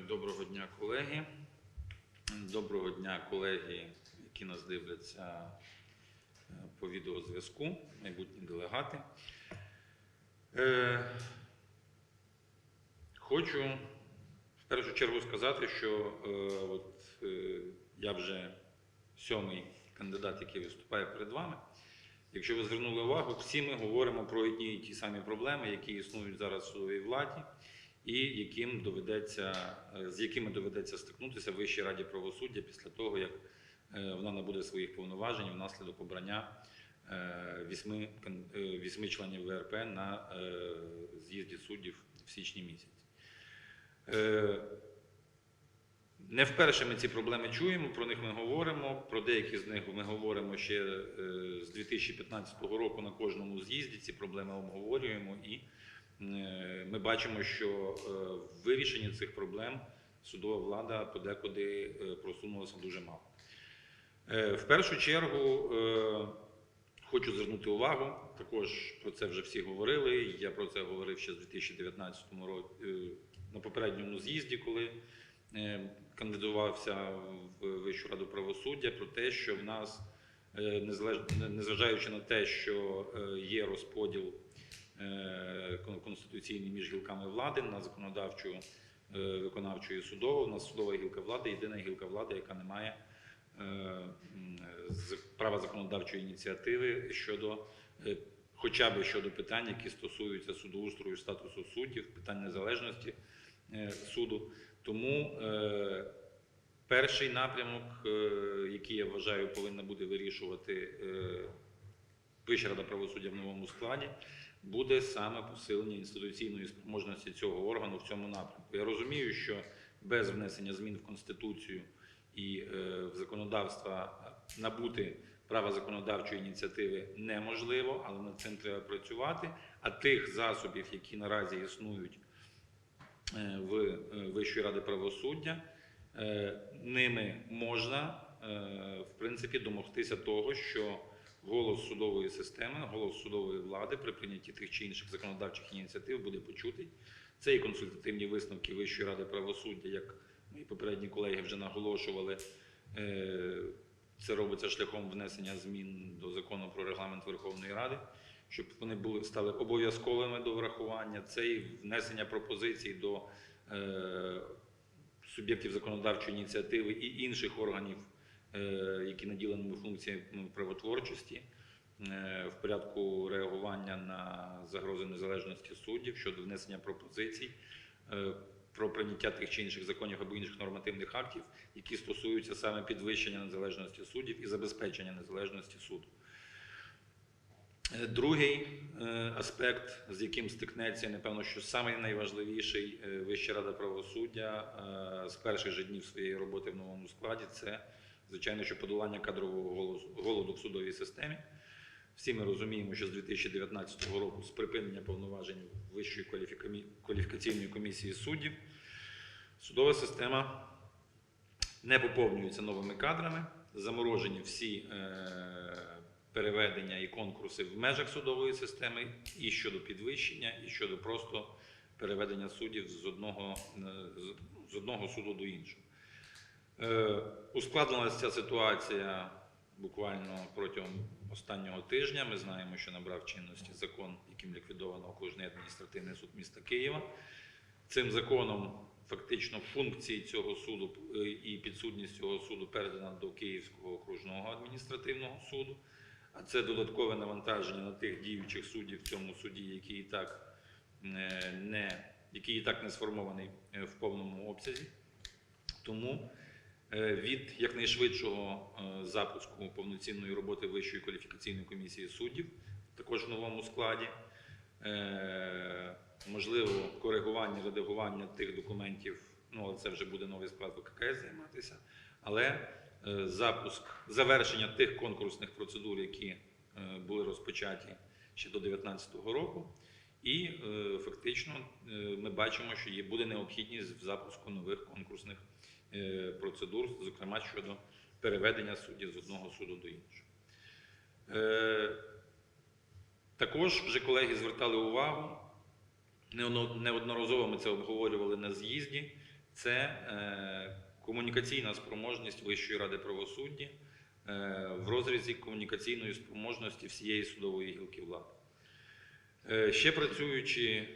Доброго дня, колеги. Доброго дня, колеги, які нас дивляться е, по відеозв'язку, майбутні делегати. Е, Хочу в першу чергу сказати, що е, от, я вже сьомий кандидат, який виступає перед вами. Якщо ви звернули увагу, всі ми говоримо про одні і ті самі проблеми, які існують зараз в судовій владі, і яким доведеться, е, з якими доведеться стикнутися Вищій раді правосуддя після того, як е, вона набуде своїх повноважень внаслідок обрання е, вісьми, вісьми членів ВРП на з'їзді суддів в січні місяці. Не вперше ми ці проблеми чуємо, про них ми говоримо. Про деякі з них ми говоримо ще з 2015 року на кожному з'їзді. Ці проблеми обговорюємо, і ми бачимо, що е, в вирішенні цих проблем судова влада подекуди е, просунулася дуже мало. Е, В першу чергу е, хочу звернути увагу, також про це вже всі говорили. Я про це говорив ще з 2019 році на попередньому з'їзді, коли е, кандидувався в Вищу раду правосуддя, про те, що в нас, е, незважаючи на те, що е, є розподіл е, кон- конституційний між гілками влади на законодавчу, е, виконавчу і судову, у нас судова гілка влади єдина гілка влади, яка не має е, права законодавчої ініціативи щодо хоча б щодо питань, які стосуються судоустрою, статусу суддів, питань незалежності суду. Тому перший напрямок, який я вважаю, повинна буде вирішувати Вища рада правосуддя в новому складі, буде саме посилення інституційної спроможності цього органу в цьому напрямку. Я розумію, що без внесення змін в Конституцію і е, в законодавство набути права законодавчої ініціативи неможливо, але над цим треба працювати. А тих засобів, які наразі існують е, в е, Вищої ради правосуддя, ними можна в принципі домогтися того, що голос судової системи, голос судової влади при прийнятті тих чи інших законодавчих ініціатив буде почутий. Це і консультативні висновки Вищої ради правосуддя, як мої попередні колеги вже наголошували. Е, Це робиться шляхом внесення змін до закону про регламент Верховної Ради, щоб вони були стали обов'язковими до врахування. Це і внесення пропозицій до е, суб'єктів законодавчої ініціативи і інших органів, які наділені функціями правотворчості е, в порядку реагування на загрози незалежності суддів щодо внесення пропозицій е, про прийняття тих чи інших законів або інших нормативних актів, які стосуються саме підвищення незалежності суддів і забезпечення незалежності суду. Е, Другий е, аспект, з яким стикнеться, напевно, що найважливіший е, Вища рада правосуддя е, з перших же днів своєї роботи в новому складі, це звичайно, що подолання кадрового голоду в судовій системі. Всі ми розуміємо, що з 2019 року з припинення повноважень Вищої кваліфікаційної комісії суддів судова система не поповнюється новими кадрами, заморожені всі е, переведення і конкурси в межах судової системи і щодо підвищення, і щодо просто переведення суддів з одного, е, з- з одного суду до іншого. Е, Ускладнилася ця ситуація буквально протягом останнього тижня. Ми знаємо, що набрав чинності закон, яким ліквідовано окружний адміністративний суд міста Києва. Цим законом фактично функції цього суду е, і підсудність цього суду передана до Київського окружного адміністративного суду. А це додаткове навантаження на тих діючих суддів в цьому суді, які і так е, не, який і так не сформований в повному обсязі. Тому від якнайшвидшого е, запуску повноцінної роботи Вищої кваліфікаційної комісії суддів, також в новому складі, е, можливо, коригування, редагування тих документів, ну але це вже буде новий склад ВККС займатися. Але е, запуск, завершення тих конкурсних процедур, які е, були розпочаті ще до 2019 року. І е, фактично е, ми бачимо, що є буде необхідність в запуску нових конкурсних е, процедур, зокрема щодо переведення суддів з одного суду до іншого. Е, також вже колеги звертали увагу, неодноразово ми це обговорювали на з'їзді. це е, комунікаційна спроможність Вищої ради правосуддя е, в розрізі комунікаційної спроможності всієї судової гілки влади. Е, Ще працюючи,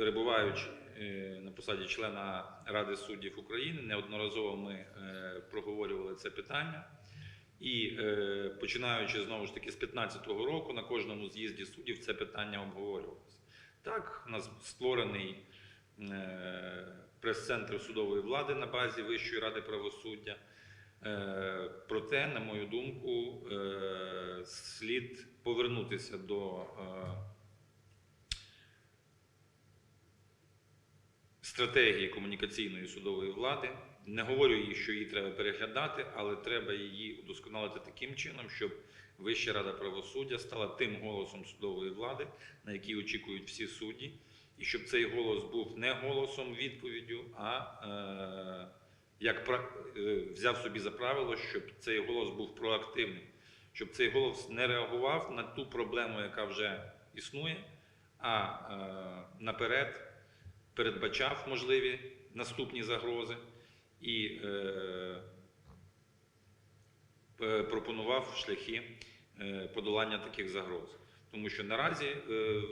перебуваючи е, на посаді члена Ради суддів України, неодноразово ми е, проговорювали це питання. І е, починаючи знову ж таки з 2015 року, на кожному з'їзді суддів це питання обговорювалося. Так, у нас створений прес-центр судової влади на базі Вищої ради правосуддя. Проте, на мою думку, слід повернутися до стратегії комунікаційної судової влади. Не говорю їй, що її треба переглядати, але треба її удосконалити таким чином, щоб Вища рада правосуддя стала тим голосом судової влади, на який очікують всі судді, і щоб цей голос був не голосом відповіддю, а е, як е, взяв собі за правило, щоб цей голос був проактивним, щоб цей голос не реагував на ту проблему, яка вже існує, а е, наперед передбачав можливі наступні загрози і е, е, пропонував шляхи е, подолання таких загроз. Тому що наразі е,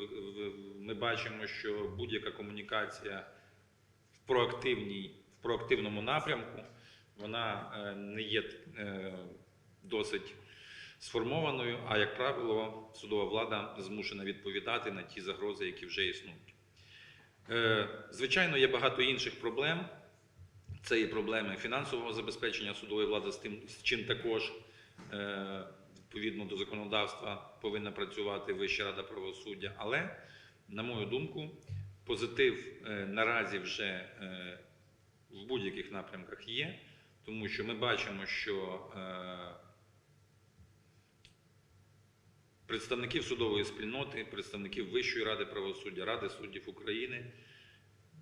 ми бачимо, що будь-яка комунікація в проактивній, в проактивному напрямку вона не є досить сформованою, а як правило, судова влада змушена відповідати на ті загрози, які вже існують. Е, Звичайно, є багато інших проблем. Це і проблеми фінансового забезпечення судової влади, з тим, з чим також е, відповідно до законодавства повинна працювати Вища рада правосуддя. Але, на мою думку, позитив е, наразі вже в будь-яких напрямках є, тому що ми бачимо, що е, представників судової спільноти, представників Вищої ради правосуддя, Ради суддів України,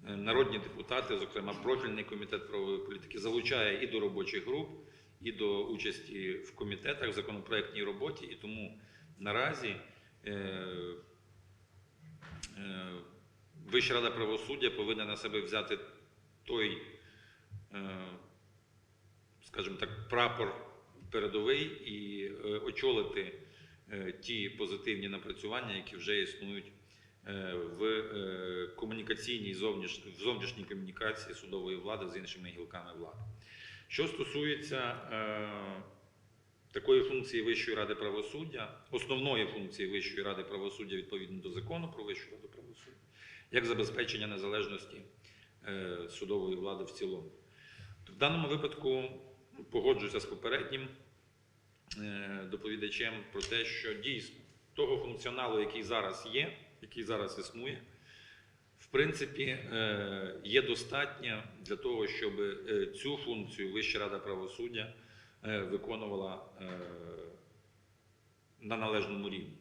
е, народні депутати, зокрема профільний комітет правової політики, залучає і до робочих груп, і до участі в комітетах в законопроектній роботі. І тому наразі е, е, Вища рада правосуддя повинна на себе взяти той, скажімо так, прапор передовий і очолити ті позитивні напрацювання, які вже існують е, в е, комунікаційній зовніш... в зовнішній комунікації судової влади з іншими гілками влади. Що стосується е, такої функції Вищої ради правосуддя, основної функції Вищої ради правосуддя відповідно до закону про Вищу раду правосуддя, як забезпечення незалежності е, судової влади в цілому. В даному випадку погоджуюся з попереднім е, доповідачем про те, що дійсно того функціоналу, який зараз є, який зараз існує, в принципі, е, є достатньо для того, щоб е, цю функцію Вища рада правосуддя е, виконувала е, на належному рівні.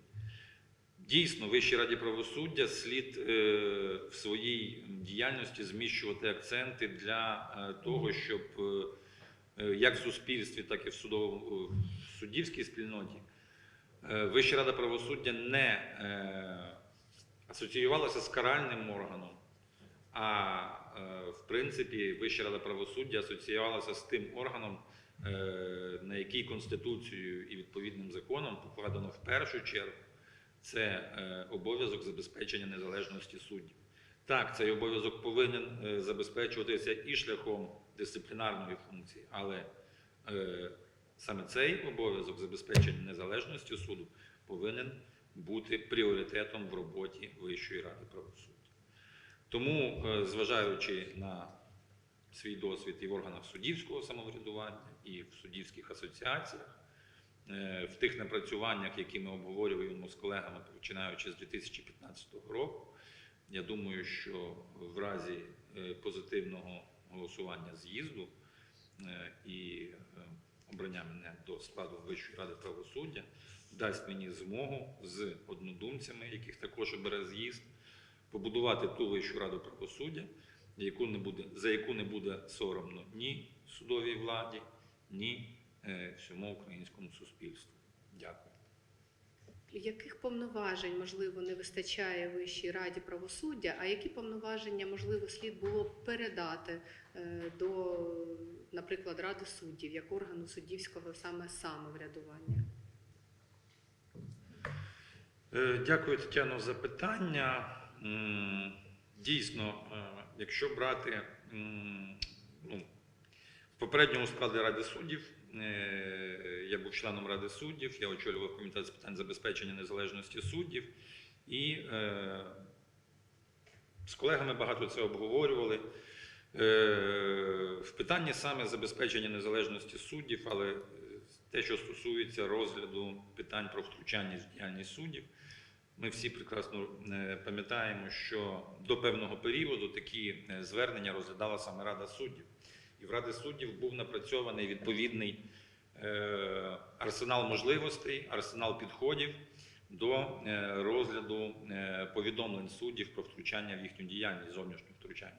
Дійсно, Вищій раді правосуддя слід е, в своїй діяльності зміщувати акценти для е, того, щоб е, е, як в суспільстві, так і в, судово- в суддівській спільноті е, Вища рада правосуддя не е, асоціювалася з каральним органом, а е, в принципі Вища рада правосуддя асоціювалася з тим органом, е, на який Конституцією і відповідним законом покладено в першу чергу це е, обов'язок забезпечення незалежності суддів. Так, цей обов'язок повинен е, забезпечуватися і шляхом дисциплінарної функції, але е, саме цей обов'язок забезпечення незалежності суду повинен бути пріоритетом в роботі Вищої ради правосуддя. Тому, е, зважаючи на свій досвід і в органах суддівського самоврядування, і в суддівських асоціаціях, е, в тих напрацюваннях, які ми обговорюємо з колегами, починаючи з 2015 року, я думаю, що в разі е, позитивного голосування з'їзду е, і е, обрання мене до складу Вищої ради правосуддя дасть мені змогу з однодумцями, яких також обере з'їзд, побудувати ту Вищу раду правосуддя, яку не буде, за яку не буде соромно ні судовій владі, ні е, всьому українському суспільству. Дякую. Яких повноважень, можливо, не вистачає Вищій раді правосуддя, а які повноваження, можливо, слід було б передати е, до, наприклад, Ради суддів, як органу суддівського саме самоврядування? Е, Дякую, Тетяно, за питання. Дійсно, е, якщо брати ну, в попередньому складі Ради суддів, я був членом Ради суддів, я очолював комітет з питань забезпечення незалежності суддів і е, з колегами багато це обговорювали. Е, В питанні саме забезпечення незалежності суддів, але е, те, що стосується розгляду питань про втручання в діяльність суддів, ми всі прекрасно е, пам'ятаємо, що до певного періоду такі е, звернення розглядала саме Рада суддів. В Ради суддів був напрацьований відповідний е, арсенал можливостей, арсенал підходів до е, розгляду е, повідомлень суддів про втручання в їхню діяльність, зовнішнє втручання.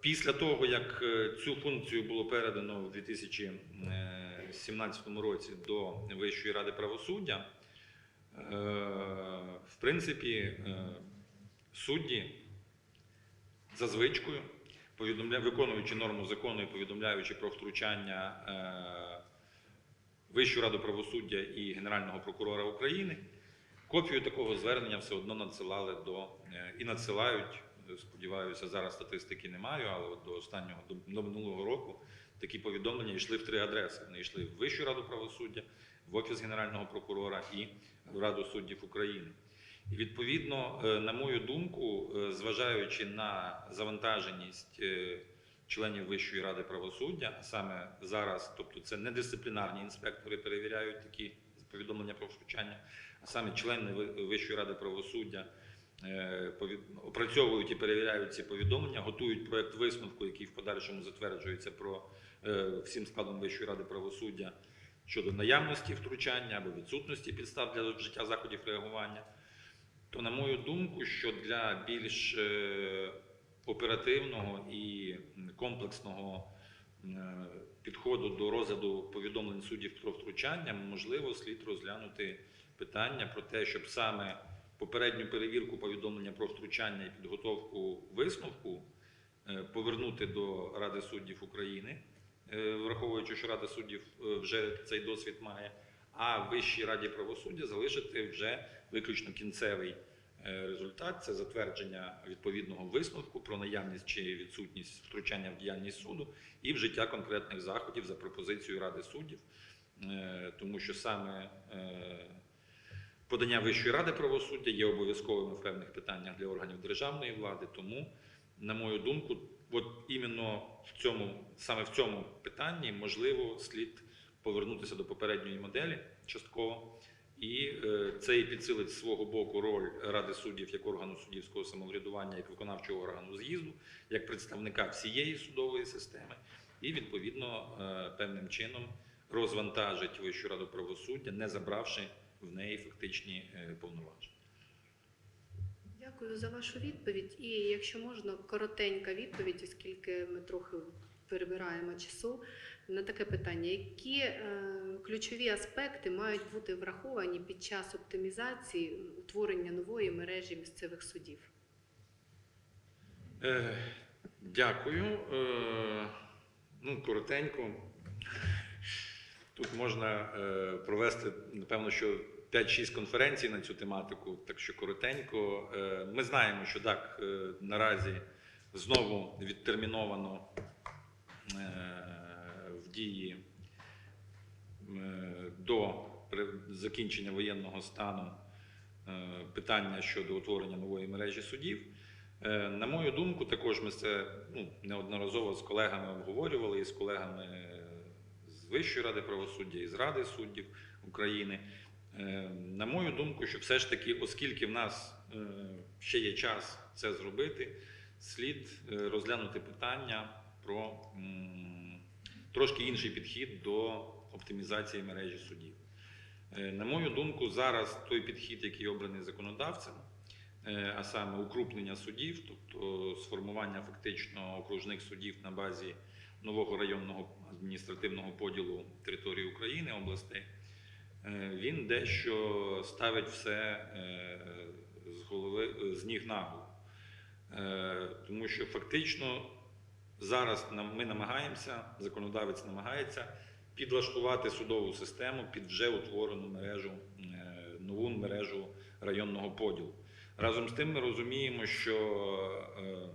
Після того, як цю функцію було передано в 2017 році до Вищої ради правосуддя, в принципі, судді за звичкою, повідомля... виконуючи норму закону і повідомляючи про втручання е, Вищу раду правосуддя і Генерального прокурора України, копію такого звернення все одно надсилали до е, і надсилають. Сподіваюся, зараз статистики не маю, але от до останнього до минулого року такі повідомлення йшли в три адреси. Вони йшли в Вищу раду правосуддя, в Офіс Генерального прокурора і в Раду суддів України. Відповідно, е, на мою думку, е, зважаючи на завантаженість е, членів Вищої ради правосуддя, а саме зараз, тобто це не дисциплінарні інспектори перевіряють такі повідомлення про втручання, а саме члени Вищої ради правосуддя опрацьовують і перевіряють ці повідомлення, готують проект висновку, який в подальшому затверджується про всім складом Вищої ради правосуддя щодо наявності втручання або відсутності підстав для вжиття заходів реагування. То, на мою думку, що для більш е, оперативного і комплексного е, підходу до розгляду повідомлень суддів про втручання, можливо, слід розглянути питання про те, щоб саме попередню перевірку повідомлення про втручання і підготовку висновку е, повернути до Ради суддів України, враховуючи, що Рада суддів вже цей досвід має, а Вищій раді правосуддя залишити вже виключно кінцевий е, результат це затвердження відповідного висновку про наявність чи відсутність втручання в діяльність суду і вжиття конкретних заходів за пропозицією Ради суддів, Е, тому що саме е, подання Вищої ради правосуддя є обов'язковими в певних питаннях для органів державної влади. Тому, на мою думку, от іменно в цьому, саме в цьому питанні можливо слід повернутися до попередньої моделі частково. І е, це і підсилить з свого боку роль Ради суддів як органу суддівського самоврядування, як виконавчого органу з'їзду, як представника всієї судової системи, і відповідно е, певним чином розвантажить Вищу раду правосуддя, не забравши в неї фактичні е, повноваження. Дякую за вашу відповідь. І якщо можна, коротенька відповідь, оскільки ми трохи перебираємо часу на таке питання. Які е, ключові аспекти мають бути враховані під час оптимізації утворення нової мережі місцевих судів? Е, Дякую. Е, Ну, коротенько. Тут можна е, провести, напевно, що 5-6 конференцій на цю тематику, так що коротенько. Е, Ми знаємо, що так, е, наразі знову відтерміновано е, дії е, до закінчення воєнного стану е, питання щодо утворення нової мережі судів. Е, На мою думку, також ми це ну, неодноразово з колегами обговорювали і з колегами з Вищої ради правосуддя і з Ради суддів України. На мою думку, що все ж таки, оскільки в нас ще є час це зробити, слід розглянути питання про трошки інший підхід до оптимізації мережі судів. Е, На мою думку, зараз той підхід, який обраний законодавцем, е, а саме укрупнення судів, тобто сформування фактично окружних судів на базі нового районного адміністративного поділу території України, областей, е, він дещо ставить все з голови з ніг на голову. Тому що фактично зараз ми намагаємося, законодавець намагається підлаштувати судову систему під вже утворену мережу, е, нову мережу районного поділу. Разом з тим ми розуміємо, що е,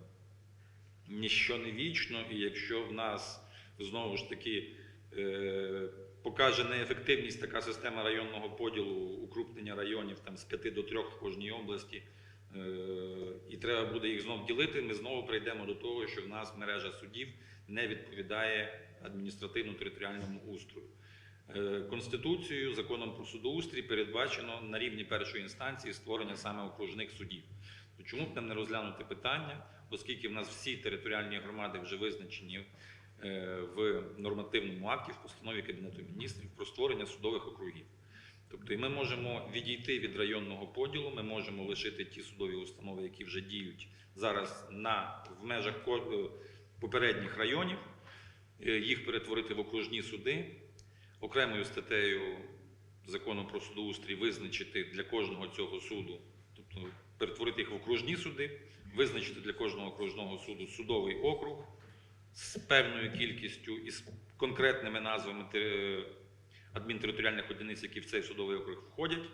ніщо не вічно, і якщо в нас знову ж таки е, покаже неефективність така система районного поділу, укрупнення районів там, з 5 до 3 в кожній області, і треба буде їх знов ділити, ми знову прийдемо до того, що в нас мережа судів не відповідає адміністративно-територіальному устрою. Е, Конституцією, законом про судоустрій передбачено на рівні першої інстанції створення саме окружних судів. То чому б нам не розглянути питання, оскільки в нас всі територіальні громади вже визначені е, в нормативному акті, в постанові Кабінету міністрів про створення судових округів. Тобто і ми можемо відійти від районного поділу, ми можемо лишити ті судові установи, які вже діють зараз на, в межах е, попередніх районів, е, їх перетворити в окружні суди, окремою статтею закону про судоустрій визначити для кожного цього суду, тобто перетворити їх в окружні суди, визначити для кожного окружного суду судовий округ з певною кількістю і з конкретними назвами те- адмінтериторіальних одиниць, які в цей судовий округ входять,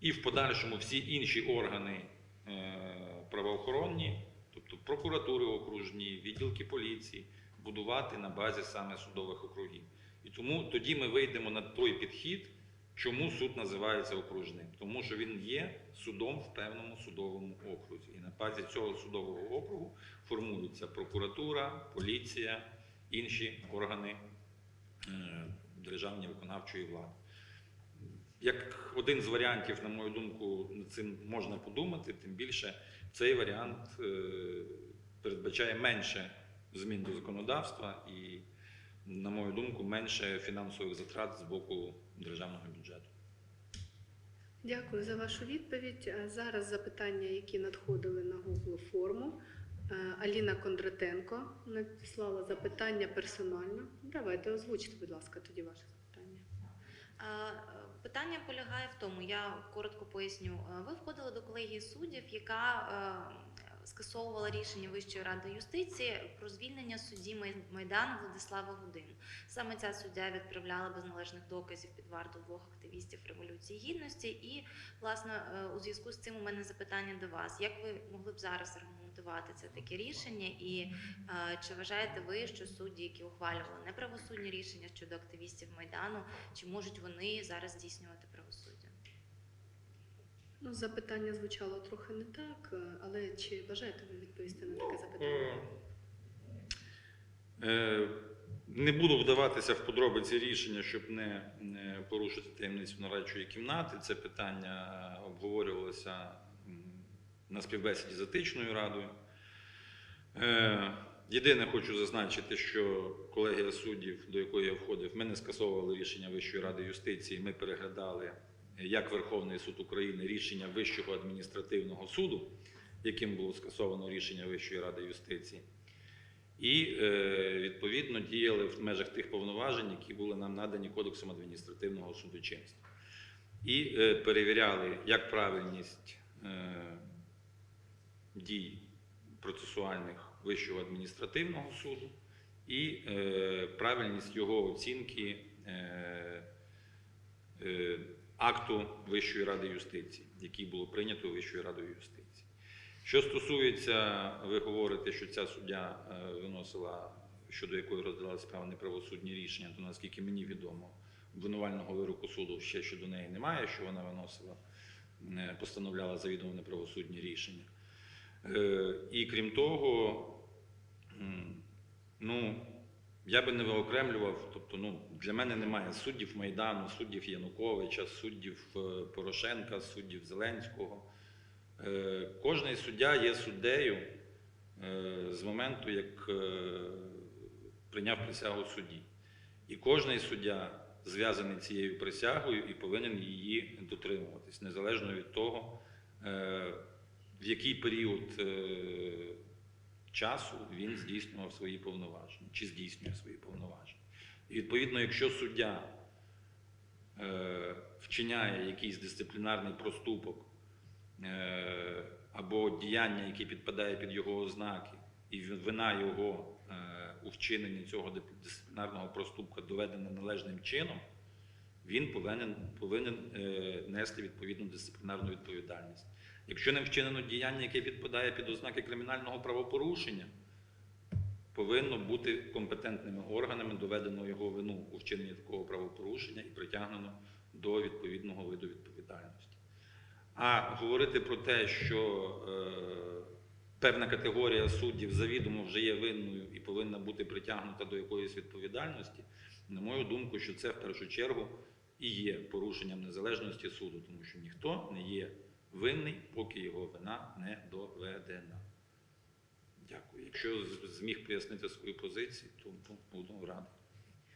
і в подальшому всі інші органи е, правоохоронні, тобто прокуратури окружні, відділки поліції, будувати на базі саме судових округів. І тому тоді ми вийдемо на той підхід, чому суд називається окружним. Тому що він є судом в певному судовому окрузі. І на базі цього судового округу формується прокуратура, поліція, інші органи е, виконавчої влади. Як один з варіантів, на мою думку, над цим можна подумати, тим більше цей варіант е, передбачає менше змін до законодавства і, на мою думку, менше фінансових затрат з боку державного бюджету. Дякую за вашу відповідь. Е, Зараз запитання, які надходили на Google форму. Е, Аліна Кондратенко надіслала запитання персонально. Давайте озвучте, будь ласка, тоді ваше запитання. Е, Питання полягає в тому, я коротко поясню. Е, Ви входили до колегії суддів, яка скасовувала рішення Вищої ради юстиції про звільнення судді Майдану Владислава Гудин. Саме ця суддя відправляла без належних доказів під варту двох активістів Революції Гідності. І, власне, е, у зв'язку з цим у мене запитання до вас: як ви могли б зараз аргументувати це таке рішення? І е, чи вважаєте ви, що судді, які ухвалювали неправосудні рішення щодо активістів Майдану, чи можуть вони зараз здійснювати? Ну, запитання звучало трохи не так, е, але чи бажаєте ви відповісти на таке запитання? Е, Не буду вдаватися в подробиці рішення, щоб не не порушити таємницю нарадчої кімнати. Це питання обговорювалося на співбесіді з етичною радою. Е, Єдине хочу зазначити, що колегія суддів, до якої я входив, ми не скасовували рішення Вищої ради юстиції. Ми переглядали як Верховний суд України рішення Вищого адміністративного суду, яким було скасовано рішення Вищої ради юстиції. І е, відповідно діяли в межах тих повноважень, які були нам надані Кодексом адміністративного судочинства. І е, перевіряли як правильність е, дій процесуальних Вищого адміністративного суду і правильність його оцінки акту Вищої ради юстиції, який було прийнято Вищою радою юстиції. Що стосується, ви говорите, що ця суддя е, виносила, щодо якої розглядалася справа неправосудні рішення, то наскільки мені відомо, обвинувального вироку суду ще щодо неї немає, що вона виносила, е, постановляла завідомо неправосудні рішення. Е, І крім того, ну, я би не виокремлював, тобто ну, для мене немає суддів Майдану, суддів Януковича, суддів е, Порошенка, суддів Зеленського. Е, Кожний суддя є суддею е, з моменту, як е, прийняв присягу судді. І кожний суддя зв'язаний цією присягою і повинен її дотримуватись, незалежно від того, е, в який період е, часу він здійснював свої повноваження чи здійснює свої повноваження. І відповідно, якщо суддя е, вчиняє якийсь дисциплінарний проступок е, або діяння, яке підпадає під його ознаки, і вина його е, у вчиненні цього дисциплінарного проступка доведена належним чином, він повинен, повинен е, нести відповідну дисциплінарну відповідальність. Якщо не вчинено діяння, яке підпадає під ознаки кримінального правопорушення, повинно бути компетентними органами доведено його вину у вчиненні такого правопорушення і притягнено до відповідного виду відповідальності. А говорити про те, що е, певна категорія суддів завідомо вже є винною і повинна бути притягнута до якоїсь відповідальності, на мою думку, що це в першу чергу і є порушенням незалежності суду, тому що ніхто не є винний, поки його вина не доведена. Дякую. Якщо зміг пояснити свою позицію, то буду радий.